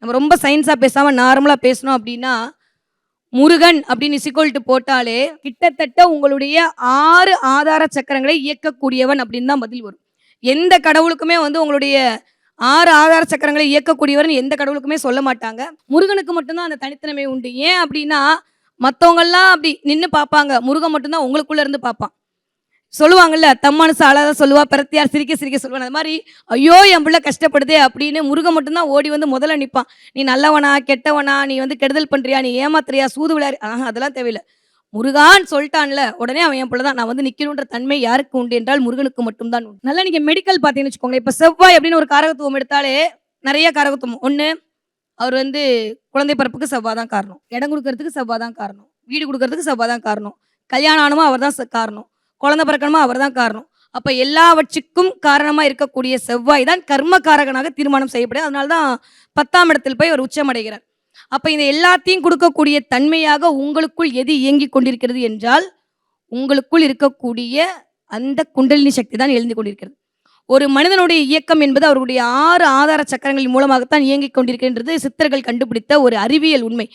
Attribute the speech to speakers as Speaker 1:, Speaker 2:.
Speaker 1: நம்ம ரொம்ப சயின்ஸாக பேசாமல் நார்மலாக பேசணும் அப்படின்னா முருகன் அப்படின்னு இசிக்கோல்ட்டு போட்டாலே கிட்டத்தட்ட உங்களுடைய ஆறு ஆதார சக்கரங்களை இயக்கக்கூடியவன் அப்படின்னு தான் பதில் வரும். எந்த கடவுளுக்குமே வந்து உங்களுடைய ஆறு ஆதார சக்கரங்களை இயக்கக்கூடியவர்னு எந்த கடவுளுக்குமே சொல்ல மாட்டாங்க. முருகனுக்கு மட்டும்தான் அந்த தனித்தன்மை உண்டு. ஏன் அப்படின்னா மற்றவங்கெல்லாம் அப்படி நின்று பார்ப்பாங்க. முருகன் மட்டும்தான் உங்களுக்குள்ளே இருந்து பார்ப்பான். சொல்லுவாங்கல்ல தம்மானு அழகா சொல்லுவா பிரத்தியார் சிரிக்க சிரிக்க சொல்லுவான். அது மாதிரி ஐயோ என் பிள்ளை கஷ்டப்படுதே அப்படின்னு முருகன் மட்டும்தான் ஓடி வந்து முதல்ல நிற்பான் நீ நல்லவனா கெட்டவனா நீ வந்து கெடுதல் பண்ணுறியா நீ ஏமாத்துறியா சூது விளையாடு ஆஹா அதெல்லாம் தேவையில்லை. முருகான்னு சொல்லிட்டான்ல உடனே அவன் என் பிள்ளை தான் நான் வந்து நிற்கணுன்ற தன்மை யாருக்கு உண்டு என்றால் முருகனுக்கு மட்டும்தான் உண்டு. நல்லா நீங்கள் மெடிக்கல் பார்த்தீங்கன்னு வச்சுக்கோங்களேன் இப்போ செவ்வாய் அப்படின்னு ஒரு காரகத்துவம் எடுத்தாலே நிறைய காரகத்துவம். ஒன்று அவர் வந்து குழந்தை பிறப்புக்கு செவ்வாய் தான் காரணம். இடம் கொடுக்கறதுக்கு செவ்வாய் தான் காரணம். வீடு கொடுக்கறதுக்கு செவ்வாய் தான் காரணம். கல்யாணம் ஆனமும் அவர் தான் காரணம். குழந்தை பிறக்கணுமோ? அவர் தான் காரணம். அப்போ எல்லாவற்றுக்கும் காரணமாக இருக்கக்கூடிய செவ்வாய் தான் கர்ம காரகனாக தீர்மானம் செய்யப்படுது. அதனால தான் பத்தாம் இடத்தில் போய் அவர் உச்சமடைகிறார். அப்போ இந்த எல்லாத்தையும் கொடுக்கக்கூடிய தன்மையாக உங்களுக்குள் எது இயங்கிக் கொண்டிருக்கிறது என்றால் உங்களுக்குள் இருக்கக்கூடிய அந்த குண்டலினி சக்தி தான் எழுந்து கொண்டிருக்கிறது. ஒரு மனிதனுடைய இயக்கம் என்பது அவருடைய ஆறு ஆதார சக்கரங்களின் மூலமாகத்தான் இயங்கிக் கொண்டிருக்கின்றது. சித்தர்கள் கண்டுபிடித்த ஒரு அறிவியல் உண்மை.